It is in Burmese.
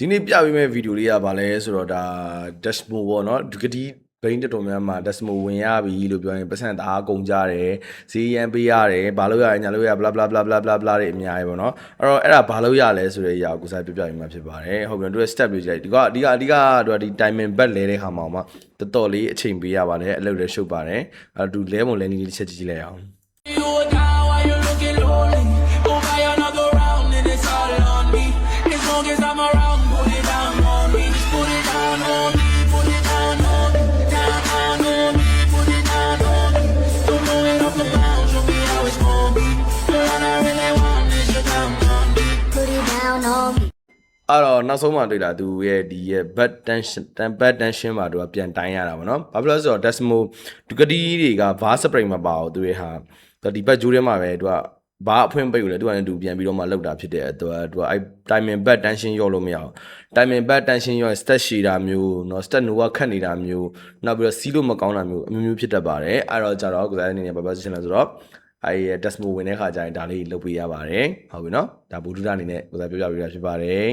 ဒီနေ့ပြပေးမယ့်ဗီဒီယိုလေးကဘာလဲဆိုတော့ဒါ Desmo ပေါ့နော်ဒီကတိဘိန်းတော်တော်များများ Desmo ဝင်ရပြီလို့ပြောရင်ပတ်စံတအားကုန်ကြတယ်ဈေးရန်ပေးရတယ်ဘာလို့ရရင်ညာလို့ရ bla bla bla bla bla bla တွေအများကြီးပေါ့နော်အဲ့တော့အဲ့ဒါဘာလို့ရလဲဆိုတဲ့အရာကိုကိုစားပြပြပေးမှာဖြစ်ပါတယ်ဟုတ်ပြီနော်သူရဲ့ step လေးကြည့်လိုက်ဒီကအဓိကအဓိကသူကဒီ timing back လဲတဲ့ခါမှာမှတော်တော်လေးအချိန်ပေးရပါတယ်အလုပ်လည်းရှုပ်ပါတယ်အဲ့တော့သူလဲမုံလဲနေလေးတစ်ချက်ကြည့်ကြည့်လိုက်အောင် အဲ့တော့နောက်ဆုံးမှတွေ့တာသူရဲ့ဒီရဲ့ back tension back tension မှာသူကပြန်တိုင်းရတာပေါ့နော်ဘာဖြစ်လို့လဲဆိုတော့ Desmo ဒူကတီတွေက bar spray မှာပါအောင်သူရဲ့ဟာသူဒီ back ဂျိုးထဲမှာပဲသူကဘာအဖွင့်ပိတ်ကိုလဲသူကလည်းသူပြန်ပြီးတော့မှလောက်တာဖြစ်တယ်သူကသူကအဲ့ timing back tension ရော့လို့မရအောင် timing back tension ရော့ stat ရှည်တာမျိုးเนาะ stat nova ခတ်နေတာမျိုးနောက်ပြီးတော့စီးလို့မကောင်းတာမျိုးအမျိုးမျိုးဖြစ်တတ်ပါတယ်အဲ့တော့ကြတော့ကိုယ်စားအနေနဲ့ဘာပြောချင်လဲဆိုတော့ အဲဒီ Desmo ဝင်တဲ့ခါကျရင်ဒါလေးလုပ်ပေးရပါတယ်ဟုတ်ပြီနော်ဒါဘူဒူတာအနေနဲ့ကိုစားပြောပြပေးတာဖြစ်ပါတယ်